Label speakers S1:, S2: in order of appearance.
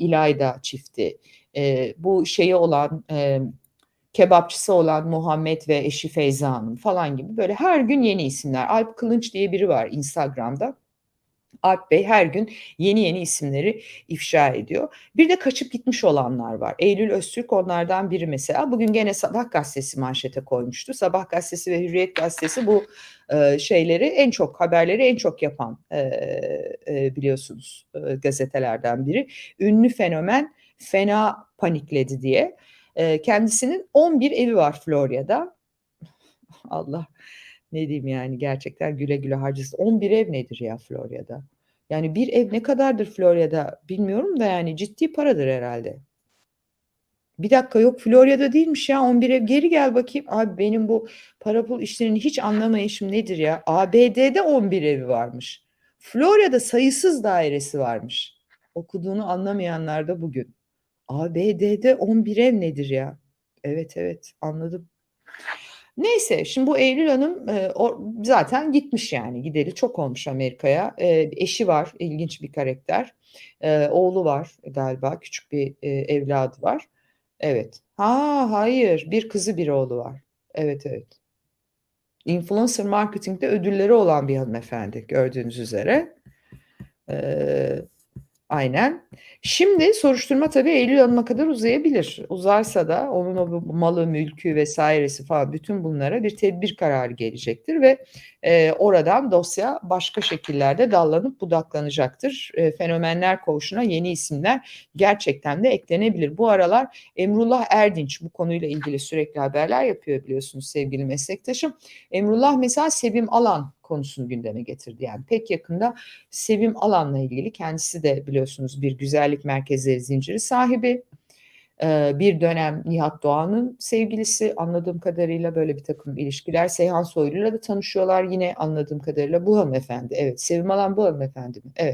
S1: İlayda çifti, eee, bu şeyi olan, emm, kebapçısı olan Muhammed ve eşi Feyza Hanım falan gibi böyle her gün yeni isimler. Alp Kılınç diye biri var Instagram'da. Alp Bey her gün yeni yeni isimleri ifşa ediyor. Bir de kaçıp gitmiş olanlar var. Eylül Öztürk onlardan biri mesela. Bugün gene Sabah gazetesi manşete koymuştu. Sabah gazetesi ve Hürriyet gazetesi bu, eee, şeyleri en çok haberleri en çok yapan, eee, eee, biliyorsunuz, eee, gazetelerden biri. Ünlü fenomen fena panikledi diye. Eee, kendisinin 11 evi var Florya'da. Allah, ne diyeyim yani gerçekten güle güle harcasın. 11 ev nedir ya Florya'da? Yani bir ev ne kadardır Florya'da bilmiyorum da yani ciddi paradır herhâlde. Bir dakika yok Florya'da değilmiş ya 11 ev. Geri gel bakayım. Abi benim bu para pul işlerini hiç anlamayışım nedir ya? ABD'de 11 evi varmış. Florya'da sayısız dairesi varmış. Okuduğunu anlamayanlar da bugün. ABD'de 11 ev nedir ya? Evet, evet anladım. Neyse şimdi bu Eylül Hanım, eee, o zaten gitmiş yani gideli çok olmuş Amerika'ya. Eee, eşi var, ilginç bir karakter. Eee, oğlu var galiba, küçük bir, eee, evladı var. Evet. Ha, hayır, bir kızı bir oğlu var. Evet, evet. Influencer marketing'de ödülleri olan bir hanımefendi gördüğünüz üzere. Eee, aynen. Şimdi soruşturma tabii Eylül Hanım'a kadar uzayabilir. Uzarsa da onun o malı, mülkü vs.si falan bütün bunlara bir tedbir kararı gelecektir ve, eee, oradan dosya başka şekillerde dallanıp budaklanacaktır. Eee, fenomenler koğuşuna yeni isimler gerçekten de eklenebilir. Bu aralar Emrullah Erdinç bu konuyla ilgili sürekli haberler yapıyor biliyorsunuz sevgili meslektaşım. Emrullah mesela Sevim Alan konusunu gündeme getirdi. Yani pek yakında Sevim Alan'la ilgili kendisi de biliyorsunuz bir güzellik merkezleri zinciri sahibi. Eee, bir dönem Nihat Doğan'ın sevgilisi anladığım kadarıyla böyle birtakım ilişkiler. Seyhan Soylu'yla da tanışıyorlar yine anladığım kadarıyla. Bu hanımefendi evet. Sevim Alan bu hanımefendi mi? Evet.